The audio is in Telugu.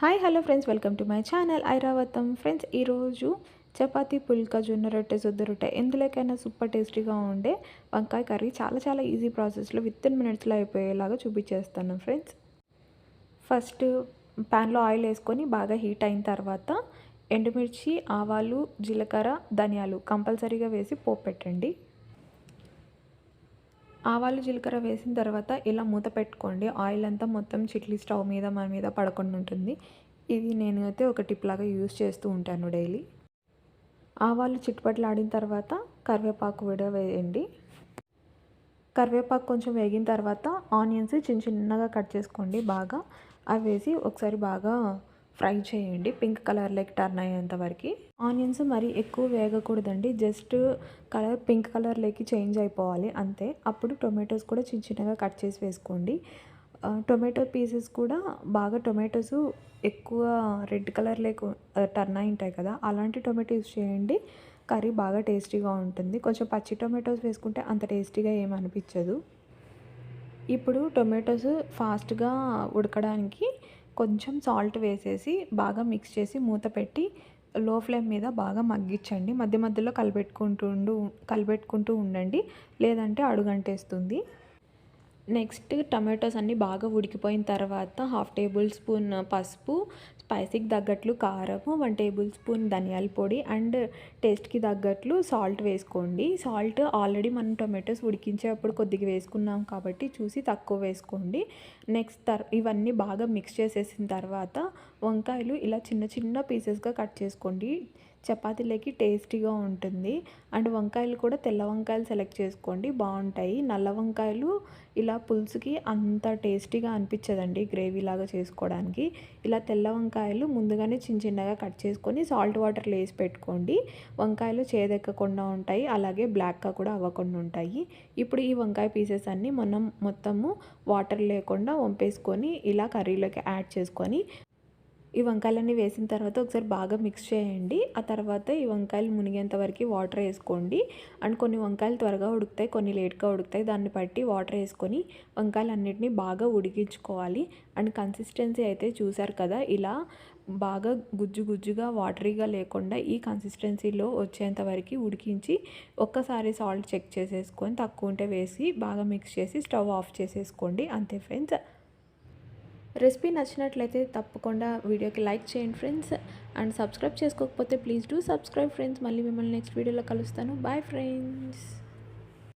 Hi hello friends welcome to my channel Airavatham. Friends ఈరోజు చపాతి పుల్కా జొన్న రొట్టె సొద్దు రొట్టె ఎందులోకైనా సూపర్ టేస్టీగా ఉండే వంకాయ కర్రీ చాలా చాలా ఈజీ ప్రాసెస్లో విత్ ఇన్ మినిట్స్లో అయిపోయేలాగా చూపించేస్తాను ఫ్రెండ్స్. ఫస్ట్ ప్యాన్లో ఆయిల్ వేసుకొని బాగా హీట్ అయిన తర్వాత ఎండుమిర్చి ఆవాలు జీలకర్ర ధనియాలు కంపల్సరీగా వేసి పోపు పెట్టండి. ఆవాలు జీలకర్ర వేసిన తర్వాత ఇలా మూత పెట్టుకోండి. ఆయిల్ అంతా మొత్తం చిట్లీ స్టవ్ మీద మన మీద పడకుండా ఉంటుంది. ఇది నేను అయితే ఒక టిప్ లాగా యూస్ చేస్తూ ఉంటాను డైలీ. ఆవాలు చిట్పట్లు ఆడిన తర్వాత కరివేపాకు కూడా వేయండి. కరివేపాకు కొంచెం వేగిన తర్వాత ఆనియన్స్ చిన్న చిన్నగా కట్ చేసుకోండి బాగా. అవి వేసి ఒకసారి బాగా ఫ్రై చేయండి. పింక్ కలర్ లైక్ టర్న్ అయ్యేంత వరకు. ఆనియన్స్ మరి ఎక్కువ వేగకూడదండి. జస్ట్ కలర్ పింక్ కలర్లోకి చేంజ్ అయిపోవాలి. అంతే. అప్పుడు టొమాటోస్ కూడా చిన్న చిన్నగా కట్ చేసి వేసుకోండి. టొమాటో పీసెస్ కూడా బాగా టొమాటోస్ ఎక్కువ రెడ్ కలర్ కలర్లోకి టర్న్ అయి ఉంటాయి కదా. అలాంటి టొమాటో యూస్ చేయండి. కర్రీ బాగా టేస్టీగా ఉంటుంది. కొంచెం పచ్చి టొమాటోస్ వేసుకుంటే అంత టేస్టీగా ఏమనిపించదు ఇప్పుడు టొమాటోస్ ఫాస్ట్గా ఉడకడానికి కొంచెం సాల్ట్ వేసేసి బాగా మిక్స్ చేసి మూత పెట్టి లో ఫ్లేమ్ మీద బాగా మగ్గించండి. మధ్య మధ్యలో కలిపెట్టుకుంటూ కలిపెట్టుకుంటూ ఉండండి. లేదంటే అడుగంటేస్తుంది. నెక్స్ట్ టమాటోస్ అన్నీ బాగా ఉడికిపోయిన తర్వాత హాఫ్ టేబుల్ స్పూన్ పసుపు స్పైసీకి తగ్గట్లు కారము వన్ టేబుల్ స్పూన్ ధనియాల పొడి అండ్ టేస్ట్కి తగ్గట్లు సాల్ట్ వేసుకోండి. సాల్ట్ ఆల్రెడీ మనం టొమాటోస్ ఉడికించేటప్పుడు కొద్దిగా వేసుకున్నాం కాబట్టి చూసి తక్కువ వేసుకోండి. నెక్స్ట్ తర్ ఇవన్నీ బాగా మిక్స్ చేసేసిన తర్వాత వంకాయలు ఇలా చిన్న చిన్న పీసెస్గా కట్ చేసుకోండి. చపాతీలకి టేస్టీగా ఉంటుంది. అండ్ వంకాయలు కూడా తెల్ల వంకాయలు సెలెక్ట్ చేసుకోండి. బాగుంటాయి. నల్ల వంకాయలు ఇలా పులుసుకి అంత టేస్టీగా అనిపించదండి గ్రేవీ లాగా చేసుకోవడానికి. ఇలా తెల్ల వంకాయలు ముందుగానే చిన్న చిన్నగా కట్ చేసుకొని సాల్ట్ వాటర్లో వేసి పెట్టుకోండి. వంకాయలు చేదెక్కకుండా ఉంటాయి అలాగే బ్లాక్గా కూడా అవ్వకుండా ఉంటాయి. ఇప్పుడు ఈ వంకాయ పీసెస్ అన్నీ మనం మొత్తము వాటర్ లేకుండా వంపేసుకొని ఇలా కర్రీలోకి యాడ్ చేసుకొని ఈ వంకాయలన్నీ వేసిన తర్వాత ఒకసారి బాగా మిక్స్ చేయండి. ఆ తర్వాత ఈ వంకాయలు మునిగేంత వరకు వాటర్ వేసుకోండి. అండ్ కొన్ని వంకాయలు త్వరగా ఉడుకుతాయి కొన్ని లేట్గా ఉడుకుతాయి. దాన్ని బట్టి వాటర్ వేసుకొని వంకాయలు అన్నిటినీ బాగా ఉడికించుకోవాలి. అండ్ కన్సిస్టెన్సీ అయితే చూసారు కదా ఇలా బాగా గుజ్జు గుజ్జుగా వాటరీగా లేకుండా ఈ కన్సిస్టెన్సీలో వచ్చేంత వరకు ఉడికించి ఒక్కసారి సాల్ట్ చెక్ చేసేసుకొని తక్కువ ఉంటే వేసి బాగా మిక్స్ చేసి స్టవ్ ఆఫ్ చేసేసుకోండి. అంతే ఫ్రెండ్స్. రెసిపీ నచ్చినట్లయితే తప్పకుండా వీడియోకి లైక్ చేయండి ఫ్రెండ్స్. అండ్ సబ్స్క్రైబ్ చేసుకోకపోతే ప్లీజ్ డూ సబ్స్క్రైబ్ ఫ్రెండ్స్. మళ్ళీ మిమ్మల్ని నెక్స్ట్ వీడియోలో కలుస్తాను. Bye friends.